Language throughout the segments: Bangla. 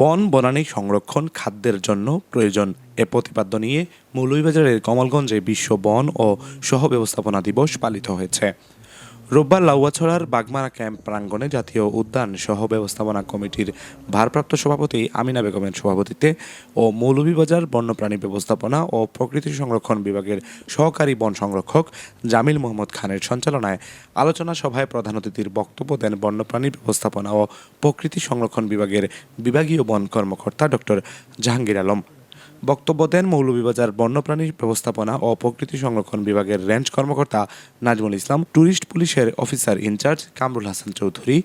বন বনানী সংরক্ষণ খাদ্যের জন্য প্রয়োজন। এ প্রতিপাদ্য নিয়ে মৌলভীবাজারের কমলগঞ্জে বিশ্ব বন ও সহ ব্যবস্থাপনা দিবস পালিত হয়েছে। রোববার লাউয়াছড়ার বাগমারা ক্যাম্প প্রাঙ্গণে জাতীয় উদ্যান সহ ব্যবস্থাপনা কমিটির ভারপ্রাপ্ত সভাপতি আমিনা বেগমের সভাপতিত্বে ও মৌলভীবাজার বন্যপ্রাণী ব্যবস্থাপনা ও প্রকৃতি সংরক্ষণ বিভাগের সহকারী বন সংরক্ষক জামিল মোহাম্মদ খানের সঞ্চালনায় আলোচনা সভায় প্রধান অতিথির বক্তব্য দেন বন্যপ্রাণী ব্যবস্থাপনা ও প্রকৃতি সংরক্ষণ বিভাগের বিভাগীয় বন কর্মকর্তা ডক্টর জাহাঙ্গীর আলম। বক্তব্য দেন মৌলভীবাজার বন্যপ্রাণী ব্যবস্থাপনা ও প্রকৃতি সংরক্ষণ বিভাগের রেঞ্জ কর্মকর্তা নাজমুল ইসলাম ট্যুরিস্ট পুলিশের officer in charge Kamrul Hasan Chowdhury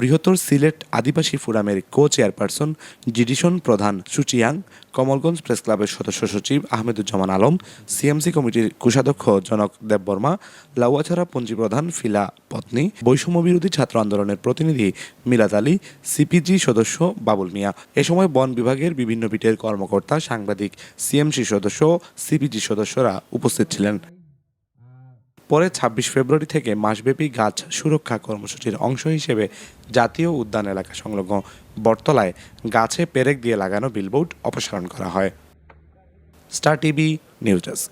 বৃহত্তর সিলেট আদিবাসী ফোরামের কো চেয়ারপারসন জিডিশন প্রধান সুচিয়াং কমলগঞ্জ প্রেস ক্লাবের সদস্য সচিব আহমেদুজ্জামান আলম, সিএমসি কমিটির কোষাধ্যক্ষ জনক দেববর্মা লাউয়াছড়া পঞ্জী প্রধান ফিলা পত্নী, বৈষম্য বিরোধী ছাত্র আন্দোলনের প্রতিনিধি মিলাদ আলী, সিপিজি সদস্য বাবুল মিয়া। এ সময় বন বিভাগের বিভিন্ন বিটের কর্মকর্তা, সাংবাদিক, সিএমসি সদস্য, সিপিজি সদস্যরা উপস্থিত ছিলেন। পরে ছাব্বিশ ফেব্রুয়ারি থেকে মাসব্যাপী গাছ সুরক্ষা কর্মসূচির অংশ হিসেবে জাতীয় উদ্যান এলাকা সংলগ্ন বটতলায় গাছে পেরেক দিয়ে লাগানো বিলবোর্ড অপসারণ করা হয়। Star TV, news desk.